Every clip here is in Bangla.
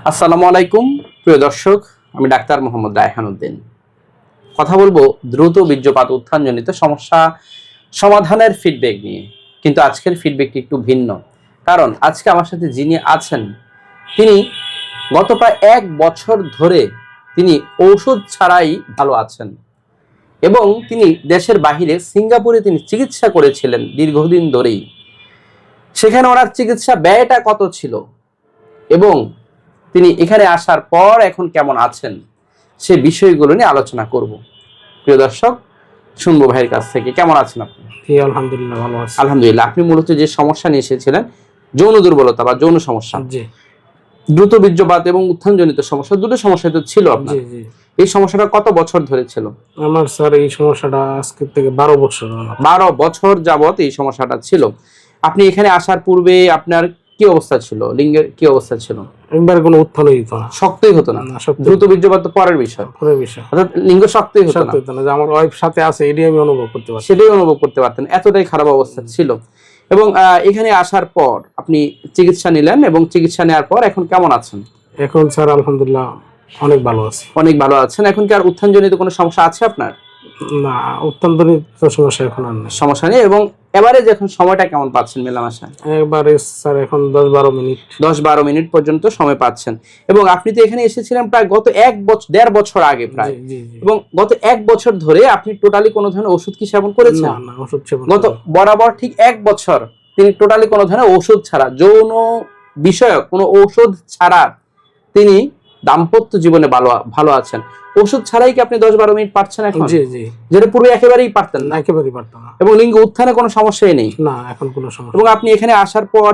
আসসালামু আলাইকুম, প্রিয় দর্শক, আমি ডাক্তার মোহাম্মদ রায়হান উদ্দিন। কথা বলব দ্রুত বীর্যপাত উত্থানজনিত সমস্যা সমাধানের ফিডব্যাক নিয়ে। কিন্তু আজকের ফিডব্যাকটি একটু ভিন্ন। কারণ আজকে আমার সাথে যিনি আছেন, তিনি গত প্রায় এক বছর ধরে তিনি ঔষধ ছাড়াই ভালো আছেন। এবং তিনি দেশের বাহিরে সিঙ্গাপুরে তিনি চিকিৎসা করেছিলেন দীর্ঘদিন ধরেই। সেখানে ওনার চিকিৎসা ব্যয়টা কত ছিল? এবং তিনি এখানে আসার পর এখন কেমন আছেন? সে বিষয়গুলো নিয়ে আলোচনা করব। প্রিয় দর্শক শুনব ভাইয়ের কাছ থেকে। কেমন আছেন আপনি? আলহামদুলিল্লাহ ভালো আছি। আলহামদুলিল্লাহ। আপনি মূলত যে সমস্যা নিয়ে এসেছিলেন যৌন দুর্বলতা বা যৌন সমস্যা জি। দ্রুত বীর্যপাত এবং উত্থানজনিত সমস্যা দুটো সমস্যা তো ছিল আপনার। এই সমস্যাটা কত বছর ধরে ছিল? আমার স্যার এই সমস্যাটা আজকের থেকে বারো বছর বারো বছর যাবত এই সমস্যাটা ছিল। আপনি এখানে আসার পূর্বে আপনার কি অবস্থা ছিল? লিঙ্গের কি অবস্থা ছিল? একবার কোনো উত্থান হইত না। শক্তই হতো না। দ্রুত বীর্যপাত তো পরের বিষয়। পরের বিষয়। অর্থাৎ লিঙ্গ শক্তই হতো না। যে আমার ওয়াইফ সাথে আছে এটাই আমি অনুভব করতে পারছি সেটাই অনুভব করতে পারতেন। এতটাই খারাপ অবস্থা ছিল। এবং এখানে আসার পর আপনি চিকিৎসা নিলেন এবং চিকিৎসা নেওয়ার পর এখন কেমন আছেন? এখন স্যার আলহামদুলিল্লাহ অনেক ভালো আছি। অনেক ভালো আছেন। এখন কি আর উত্থানজনিত কোনো সমস্যা আছে আপনার? না অত্যন্তনিত সমস্যা এখন আর নেই। সমস্যা নেই এবং এবারে যখন সময়টা কেমন পাচ্ছেন মেলামেশায় একবারে স্যার এখন দশ বারো মিনিট। দশ বারো মিনিট পর্যন্ত সময় পাচ্ছেন। এবং আপনি তো এখানে এসেছিলেন প্রায় গত এক বছর দেড় বছর আগে প্রায়। এবং গত এক বছর ধরে আপনি টোটালি কোনো ধরনের ওষুধ কি সেবন করেছেন? না না ওষুধ সেবন গত বরাবর ঠিক এক বছর তিনি টোটালি কোনো ধরনের ঔষধ ছাড়া যৌন বিষয়ক কোনো ঔষধ ছাড়া তিনি দাম্পত্য জীবনে ভালো ভালো আছেন। ওষুধ ছাড়াই কি আপনি দশ বারো মিনিট পাচ্ছেন এখন? জি জি। যেটা পূর্বে একেবারেই পারতেন না? একেবারেই পারতাম না। এবং লিঙ্গ উত্থানে কোনো সমস্যাই নেই? না এখন কোনো সমস্যা এবং আপনি এখানে আসার পর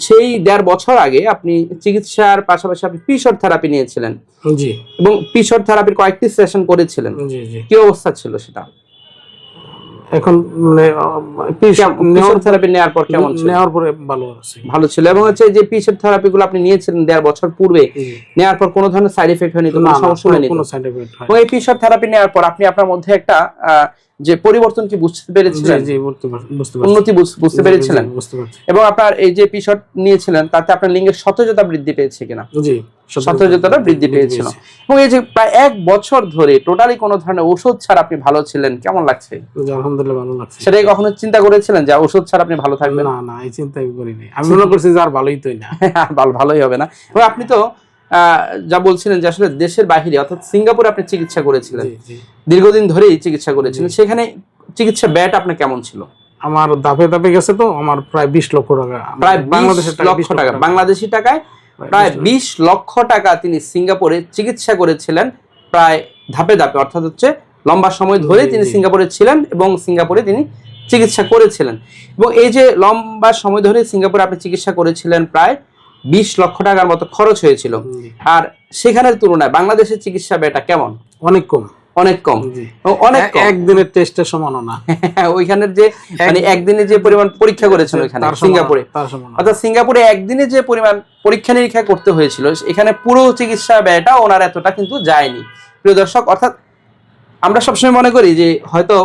সেই দেড় বছর আগে আপনি চিকিৎসার পাশাপাশি আপনি পিসর থেরাপি নিয়েছিলেন। জি। এবং পিসর থেরাপির কয়েকটি সেশন করেছিলেন। জি জি। কি অবস্থা ছিল সেটা? এখন মানে থেরাপি নেওয়ার পর কেমন ছিল? নেওয়ার পরে ভালো আছে। ভালো ছিল। এবং হচ্ছে যে পিসেপ থেরাপি গুলো আপনি নিয়েছিলেন দেড় বছর পূর্বে নেওয়ার পর কোনো ধরনের সাইড এফেক্ট হয়নি কোনো সমস্যা হয়নি কোনো সাইড এফেক্ট এবং এই পিসর থেরাপি নেওয়ার পর আপনি আপনার মধ্যে একটা আহ, যে পরিবর্তন কি বুঝতে পেরেছিলেন? জি বুঝতে পারছি। উন্নতি বুঝতে পেরেছিলেন? এবং আপনার এই যে পিসর নিয়েছিলেন তাতে আপনার লিঙ্গের সতেজতা বৃদ্ধি পেয়েছে কিনা? জি সতেজতাটা বৃদ্ধি পেয়েছিল। এবং এই যে প্রায় এক বছর ধরে টোটালি কোনো ধরনের ওষুধ ছাড়া আপনি ভালো ছিলেন কেমন লাগছে? আলহামদুলিল্লাহ ভালো লাগছে। সেটাই কখনো চিন্তা করেছিলেন যে ওষুধ ছাড়া আপনি ভালো থাকবেন? না না এই চিন্তা করিনি। আমি মনে করছি যে আর ভালোই তো না। ভালো ভালোই হবে না। এবং আপনি তো যা বলছিলেন যে আসলে দেশের বাহিরে অর্থাৎ সিঙ্গাপুরে আপনি চিকিৎসা করেছিলেন। দীর্ঘদিন ধরেই চিকিৎসা করেছিলেন। সেখানে চিকিৎসা ব্যয়টা আপনার কেমন ছিল? আমার দাপে দাপে গেছে তো আমার প্রায় বিশ লক্ষ টাকা। প্রায় বাংলাদেশের বাংলাদেশের লক্ষ টাকা বাংলাদেশি টাকায় প্রায় বিশ লক্ষ। টাকা তিনি সিঙ্গাপুরে চিকিৎসা করেছিলেন প্রায় ধাপে ধাপে অর্থাৎ হচ্ছে লম্বা সময় ধরে তিনি সিঙ্গাপুরে ছিলেন এবং সিঙ্গাপুরে তিনি চিকিৎসা করেছিলেন। এবং এই যে লম্বা সময় ধরে সিঙ্গাপুরে আপনি চিকিৎসা করেছিলেন প্রায় বিশ লক্ষ টাকার মতো খরচ হয়েছিল। আর সেখানের তুলনায় বাংলাদেশের চিকিৎসা ব্যয়টা কেমন? অনেক কম। অনেক কম। অনেক একদিনের টেস্টের সমানও না। ওইখানের যে মানে একদিনে যে পরিমাণ পরীক্ষা করেছেন ওইখানে সিঙ্গাপুরে। সমান। অর্থাৎ সিঙ্গাপুরে একদিনে যে পরিমাণ পরীক্ষা নিরীক্ষা করতে হয়েছিল এখানে পুরো চিকিৎসা ব্যয়টা ওনার এতটা কিন্তু যায়নি। প্রিয় দর্শক অর্থাৎ আমরা সবসময় মনে করি যে হয়তো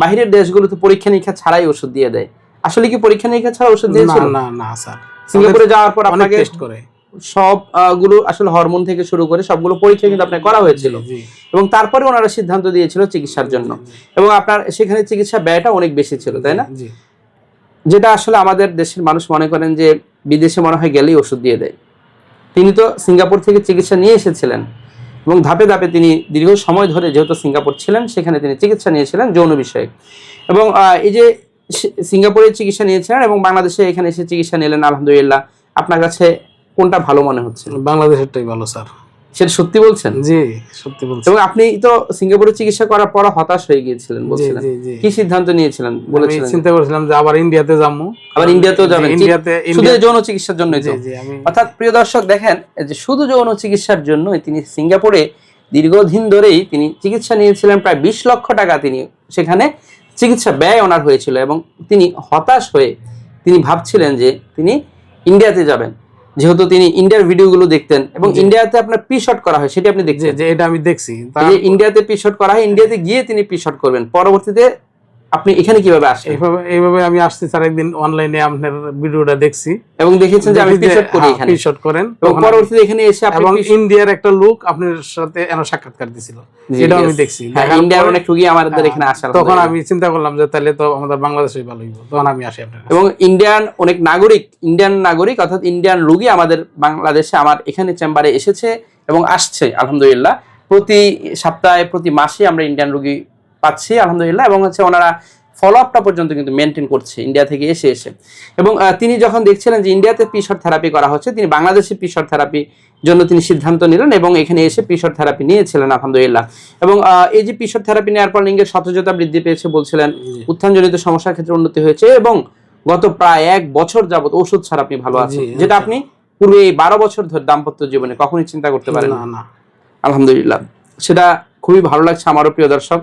বাহিরের দেশগুলোতে পরীক্ষা নিরীক্ষা ছাড়াই ওষুধ দিয়ে দেয়। আসলে কি পরীক্ষা নিরীক্ষা ছাড়া ওষুধ দিয়েছিল? না না স্যার। সিঙ্গাপুরে যাওয়ার পর আপনাকে টেস্ট করে। সব আহ, গুলো আসলে হরমোন থেকে শুরু করে সবগুলো পরীক্ষা কিন্তু আপনার করা হয়েছিল। এবং তারপরে ওনারা সিদ্ধান্ত দিয়েছিল চিকিৎসার জন্য। এবং আপনার সেখানে চিকিৎসা ব্যয়টা অনেক বেশি ছিল তাই না? যেটা আসলে আমাদের দেশের মানুষ মনে করেন যে বিদেশে মনে হয় গেলেই ওষুধ দিয়ে দেয়। তিনি তো সিঙ্গাপুর থেকে চিকিৎসা নিয়ে এসেছিলেন এবং ধাপে ধাপে তিনি দীর্ঘ সময় ধরে যেহেতু সিঙ্গাপুর ছিলেন সেখানে তিনি চিকিৎসা নিয়েছিলেন যৌন বিষয়ে। এবং এই যে সিঙ্গাপুরে চিকিৎসা নিয়েছিলেন এবং বাংলাদেশে এখানে এসে চিকিৎসা নিলেন আলহামদুলিল্লাহ। আপনার কাছে কোনটা ভালো মনে হচ্ছে? বাংলাদেশেরটাই ভালো স্যার। সেটা সত্যি বলছেন? জি সত্যি বলছি। এবং আপনি তো সিঙ্গাপুরে চিকিৎসা করার পর হতাশ হয়ে গিয়েছিলেন বলছিলেন। কি সিদ্ধান্ত নিয়েছিলেন বলেছিলেন? চিন্তা করেছিলাম যে আবার ইন্ডিয়াতে যাব। আবার ইন্ডিয়াতেও যাবেন। ইন্ডিয়াতে শুধু যৌন চিকিৎসার জন্য অর্থাৎ প্রিয় দর্শক দেখেন যে শুধু যৌন চিকিৎসার জন্যই তিনি সিঙ্গাপুরে দীর্ঘদিন ধরেই তিনি চিকিৎসা নিয়েছিলেন প্রায় বিশ লক্ষ টাকা তিনি সেখানে চিকিৎসা ব্যয় ওনার হয়েছিল এবং তিনি হতাশ হয়ে তিনি ভাবছিলেন যে তিনি ইন্ডিয়াতে যাবেন। যেহেতু তিনি ইন্ডিয়ার ভিডিওগুলো দেখতেন এবং ইন্ডিয়াতে আপনার পি শট করা হয় সেটা আপনি দেখছেন। যে এটা আমি দেখছি। ইন্ডিয়াতে পি শট করা হয় ইন্ডিয়াতে গিয়ে তিনি পি শট করবেন। পরবর্তীতে আপনি এখানে কীভাবে আসেন এইভাবে এইভাবে আমি আসছি স্যার একদিন অনলাইনে আপনার ভিডিওটা দেখছি। এবং দেখেছেন যে আমি পিছট করি এখানে। শট করেন। এবং পরবর্তীতে এখানে এসে আপনি এবং ইন্ডিয়ার একটা লোক আপনার সাথে এন সাক্ষাৎকার দিছিল। yes. আমি দেখছি। হ্যাঁ, ইন্ডিয়ার অনেক রুগী আমাদের এখানে আসে তখন আমি চিন্তা করলাম যে তাহলে তো আমাদের বাংলাদেশেই ভালো হইব। তখন আমি আসি আপনার এবং ইন্ডিয়ান অনেক নাগরিক ইন্ডিয়ান নাগরিক অর্থাৎ ইন্ডিয়ান রুগী আমাদের বাংলাদেশে আমার এখানে চেম্বারে এসেছে এবং আসছে আলহামদুলিল্লাহ। প্রতি সপ্তাহে প্রতি মাসে আমরা ইন্ডিয়ান রুগী পাচ্ছি আলহামদুলিল্লাহ এবং হচ্ছে ওনারা ফলো আপটা পর্যন্ত কিন্তু মেনটেন করছে ইন্ডিয়া থেকে এসে এসে। এবং তিনি যখন দেখছিলেন যে ইন্ডিয়াতে পিসর থেরাপি করা হচ্ছে তিনি বাংলাদেশে পিসর থেরাপি জন্য তিনি সিদ্ধান্ত নিলেন এবং এখানে এসে পিসর থেরাপি নিয়েছিলেন আলহামদুলিল্লাহ। এবং এই যে পিসর থেরাপি নেওয়ার পর লিঙ্গের সতেজতা বৃদ্ধি পেয়েছে বলছিলেন উত্থানজনিত সমস্যার ক্ষেত্রে উন্নতি হয়েছে এবং গত প্রায় এক বছর যাবত ওষুধ ছাড়া আপনি ভালো আছেন যেটা। আপনি পূর্বে এই বারো বছর ধরে দাম্পত্য জীবনে কখনোই চিন্তা করতে পারেন না না। আলহামদুলিল্লাহ। সেটা খুবই ভালো লাগছে আমারও প্রিয় দর্শক।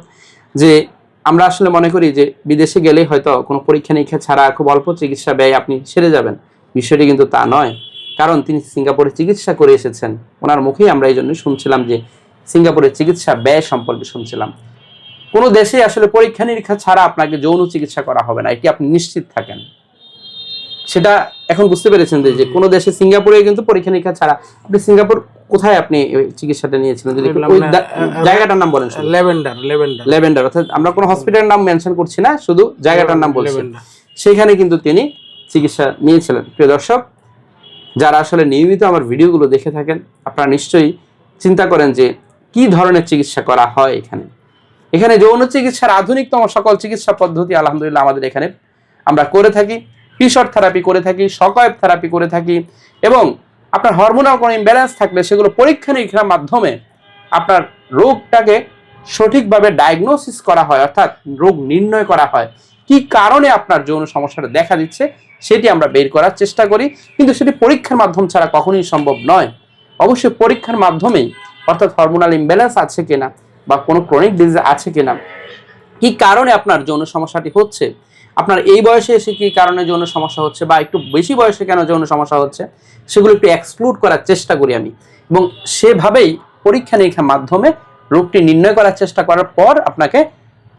যে আমরা আসলে মনে করি যে বিদেশে গেলে হয়তো কোনো পরীক্ষা নিরীক্ষা ছাড়া খুব অল্প চিকিৎসা ব্যয় আপনি সেরে যাবেন। বিষয়টি কিন্তু তা নয়। কারণ তিনি সিঙ্গাপুরে চিকিৎসা করে এসেছেন। ওনার মুখেই আমরা এই জন্য শুনছিলাম যে সিঙ্গাপুরের চিকিৎসা ব্যয় সম্পর্কে শুনছিলাম। কোনো দেশে আসলে পরীক্ষা নিরীক্ষা ছাড়া আপনাকে যৌন চিকিৎসা করা হবে না। এটি আপনি নিশ্চিত থাকেন। সেটা এখন বুঝতে পেরেছেন যে- যে কোনো দেশে সিঙ্গাপুরে কিন্তু পরীক্ষা নিরীক্ষা ছাড়া আপনি সিঙ্গাপুর কোথায় আপনি চিকিৎসাটা নিয়েছিলেন? যদি জায়গাটার নাম বলেন। Lavender lavender. লেভেন্ডার অর্থাৎ আমরা কোনো হসপিটালের নাম মেনশন করছি না শুধু জায়গাটার নাম বলছি। সেখানে কিন্তু তিনি চিকিৎসা নিয়েছিলেন। প্রিয় দর্শক যারা আসলে নিয়মিত আমার ভিডিওগুলো দেখে থাকেন আপনারা নিশ্চয়ই চিন্তা করেন যে কি ধরনের চিকিৎসা করা হয় এখানে। এখানে যৌন চিকিৎসার আধুনিকতম সকল চিকিৎসা পদ্ধতি আলহামদুলিল্লাহ আমাদের এখানে আমরা করে থাকি। পিসর থেরাপি করে থাকি সকয়েব থেরাপি করে থাকি এবং আপনার হরমোনাল কোনো ইমব্যালেন্স থাকলে সেগুলো পরীক্ষা নিরীক্ষার মাধ্যমে আপনার রোগটাকে সঠিকভাবে ডায়াগনোসিস করা হয়, অর্থাৎ রোগ নির্ণয় করা হয়। কি কারণে আপনার যৌন সমস্যাটা দেখা দিচ্ছে সেটি আমরা বের করার চেষ্টা করি। কিন্তু সেটি পরীক্ষার মাধ্যম ছাড়া কখনোই সম্ভব নয়। অবশ্যই পরীক্ষার মাধ্যমেই, অর্থাৎ হরমোনাল ইমব্যালেন্স আছে কিনা বা কোনো ক্রনিক ডিজিজ আছে কিনা, কি কারণে আপনার যৌন সমস্যাটি হচ্ছে, আপনার এই বয়সে এসে কি কারণে যৌন সমস্যা হচ্ছে বা একটু বেশি বয়সে কেন যৌন সমস্যা হচ্ছে সেগুলো একটু এক্সক্লুড করার চেষ্টা করি আমি। এবং সেভাবেই পরীক্ষা নিরীক্ষার মাধ্যমে রোগটি নির্ণয় করার চেষ্টা করার পর আপনাকে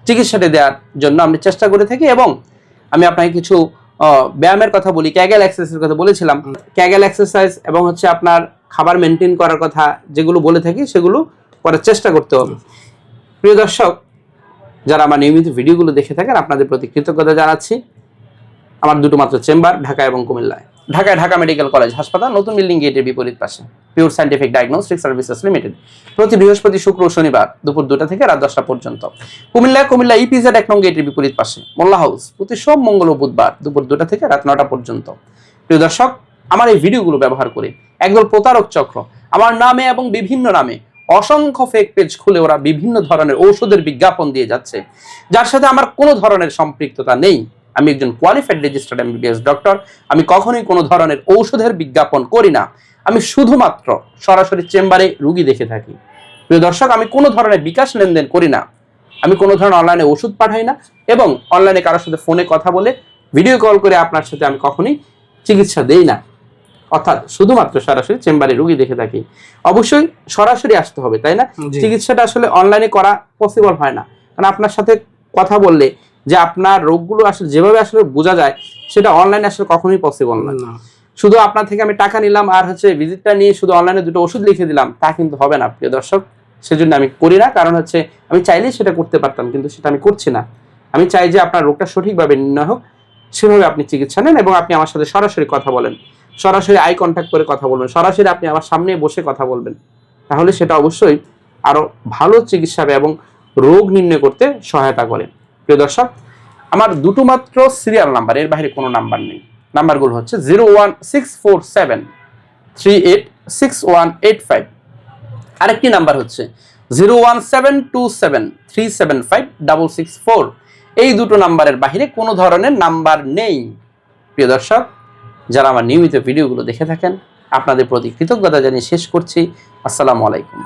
চিকিৎসাটি দেওয়ার জন্য আমি চেষ্টা করে থাকি এবং আমি আপনাকে কিছু ব্যায়ামের কথা বলি ক্যাগেল এক্সারসাইজের কথা বলেছিলাম। ক্যাগেল এক্সারসাইজ এবং হচ্ছে আপনার খাবার মেনটেন করার কথা যেগুলো বলে থাকি সেগুলো করার চেষ্টা করতে হবে। প্রিয় দর্শক, যারা আমার নিয়মিত ভিডিওগুলো দেখে থাকেন, আপনাদের প্রতি কৃতজ্ঞতা জানাচ্ছি। আমার দুটো মাত্র চেম্বার, ঢাকা এবং কুমিল্লায়। ঢাকায় ঢাকা মেডিকেল কলেজ হাসপাতাল, নতুন বিল্ডিং গেটের বিপরীত পাশে। Pure scientific diagnostic services limited প্রতি বৃহস্পতি, শুক্র শনিবার দুপুর দুটা থেকে রাত দশটা পর্যন্ত। কুমিল্লা কুমিল্লা ইপিজেড এক নং গেটের বিপরীত পাশে। মোল্লা হাউস, প্রতি সোম, মঙ্গল ও বুধবার দুপুর দুটা থেকে রাত নটা পর্যন্ত। প্রিয় দর্শক, আমার এই ভিডিওগুলো ব্যবহার করে একদল প্রতারক চক্র, আমার নামে এবং বিভিন্ন নামে অসংখ্য ফেক পেজ খুলে ওরা বিভিন্ন ধরনের ঔষধের বিজ্ঞাপন দিয়ে যাচ্ছে। যার সাথে আমার কোনো ধরনের সম্পৃক্ততা নেই। আমি একজন কোয়ালিফাইড রেজিস্টার্ড এমবিবিএস ডক্টর আমি কখনোই কোনো ধরনের ঔষধের বিজ্ঞাপন করি না। আমি শুধুমাত্র সরাসরি চেম্বারে রুগী দেখে থাকি। প্রিয় দর্শক আমি কোনো ধরনের বিকাশ লেনদেন করি না। আমি কোনো ধরনের অনলাইনে ওষুধ পাঠাই না এবং অনলাইনে কারোর সাথে ফোনে কথা বলে ভিডিও কল করে আপনার সাথে আমি কখনোই চিকিৎসা দেই না। অর্থাৎ শুধুমাত্র সরাসরি চেম্বারে রুগী দেখে থাকি। অবশ্যই সরাসরি আসতে হবে তাই না। চিকিৎসাটা আসলে অনলাইনে করা পসিবল হয় না। কারণ আপনার সাথে কথা বললে যে আপনার রোগগুলো আসলে যেভাবে আসলে বোঝা যায় সেটা অনলাইনে আসলে কখনোই পসিবল না। শুধু আপনার থেকে আমি টাকা নিলাম আর হচ্ছে ভিজিটটা নিয়ে শুধু অনলাইনে দুটো ওষুধ লিখে দিলাম তা কিন্তু হবে না প্রিয় দর্শক। সেজন্য আমি করি না কারণ হচ্ছে আমি চাইলেই সেটা করতে পারতাম কিন্তু সেটা আমি করছি না। আমি চাই যে আপনার রোগটা সঠিকভাবে নির্ণয় হোক সেভাবে আপনি চিকিৎসা নেন এবং আপনি আমার সাথে সরাসরি কথা বলেন। সরাসরি আই কন্ট্যাক্ট করে কথা বলবেন সরাসরি আপনি আমার সামনে বসে কথা বলবেন। তাহলে সেটা অবশ্যই আরও ভালো চিকিৎসা হবে এবং রোগ নির্ণয় করতে সহায়তা করে। প্রিয় দর্শক, আমার দুটো মাত্র সিরিয়াল নাম্বার এর বাইরে কোনো নাম্বার নেই। নাম্বারগুলো হচ্ছে zero one six four seven three eight six one eight five আরেকটি নাম্বার হচ্ছে zero one seven two seven three seven five double six four এই দুটো নাম্বারের বাইরে কোনো ধরনের নাম্বার নেই। প্রিয় দর্শক, যারা আমার নিয়মিত ভিডিওগুলো দেখে থাকেন, আপনাদের প্রতি কৃতজ্ঞতা জানিয়ে শেষ করছি। আসসালামু আলাইকুম।